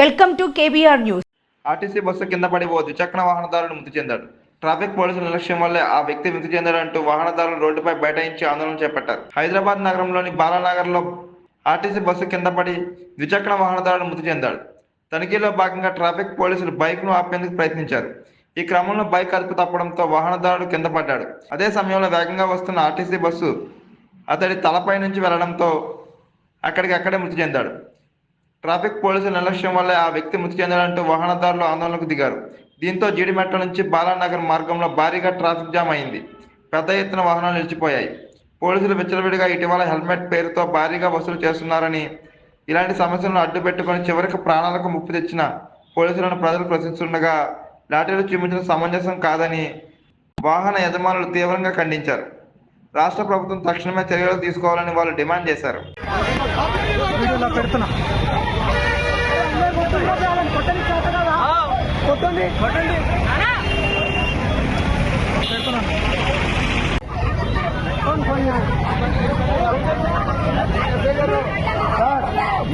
Welcome to KBR news. RTC bus కింద పడి ఓ ద్విచక్ర వాహనదారుడు మృతి చెందాడు ట్రాఫిక్ పోలీసుల నిర్లక్ష్యం వల్లే ఆ వ్యక్తి మృతి చెందాడంటూ వాహనదారులు రోడ్డుపై బైఠాయించి ఆందోళన చేపట్టారు. హైదరాబాద్ నగరంలోని బాలానగర్లో ఆర్టీసీ బస్సు కింద పడి ద్విచక్ర వాహనదారుడు మృతి చెందాడు తనిఖీలో భాగంగా ట్రాఫిక్ పోలీసులు బైక్ను ఆపేందుకు ప్రయత్నించారు. ఈ క్రమంలో బైక్ అదుపు తప్పడంతో వాహనదారుడు కింద పడ్డాడు. అదే సమయంలో వేగంగా వస్తున్న ఆర్టీసీ బస్సు అతడి తలపై నుంచి వెళ్ళడంతో అక్కడికి అక్కడే మృతి చెందాడు. ట్రాఫిక్ పోలీసుల నిర్లక్ష్యం వల్లే ఆ వ్యక్తి మృతి చెందాలంటూ వాహనదారులు ఆందోళనకు దిగారు. దీంతో జీడిమెట్ల నుంచి బాలానగర్ మార్గంలో భారీగా ట్రాఫిక్ జామ్ అయింది. పెద్ద ఎత్తున వాహనాలు నిలిచిపోయాయి. పోలీసులు విచ్చలవిడిగా ఇటీవల హెల్మెట్ పేరుతో భారీగా వసూలు చేస్తున్నారని ఇలాంటి సమస్యలను అడ్డుపెట్టుకొని చివరికి ప్రాణాలకు ముప్పు తెచ్చిన పోలీసులను ప్రజలు ప్రశ్నిస్తుండగా లాఠీలు చూపించడం సమంజసం కాదని వాహన యజమానులు తీవ్రంగా ఖండించారు. రాష్ట్ర ప్రభుత్వం తక్షణమే చర్యలు తీసుకోవాలని వాళ్ళు డిమాండ్ చేశారు.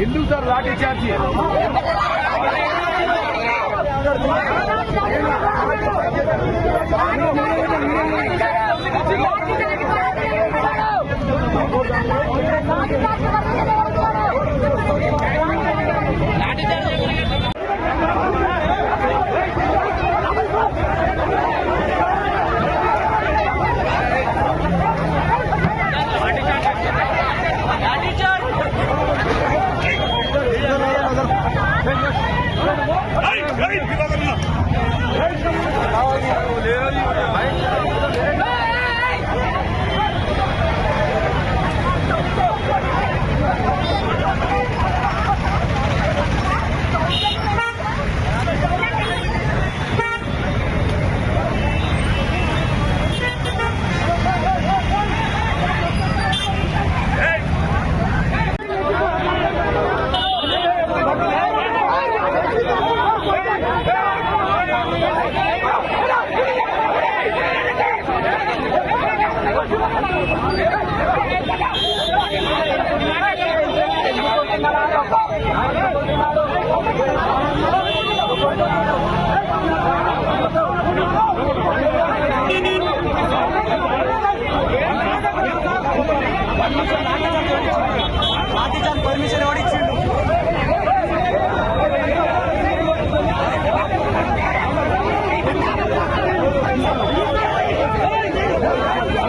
ఎందుకు sir lathi charge? はい、はい、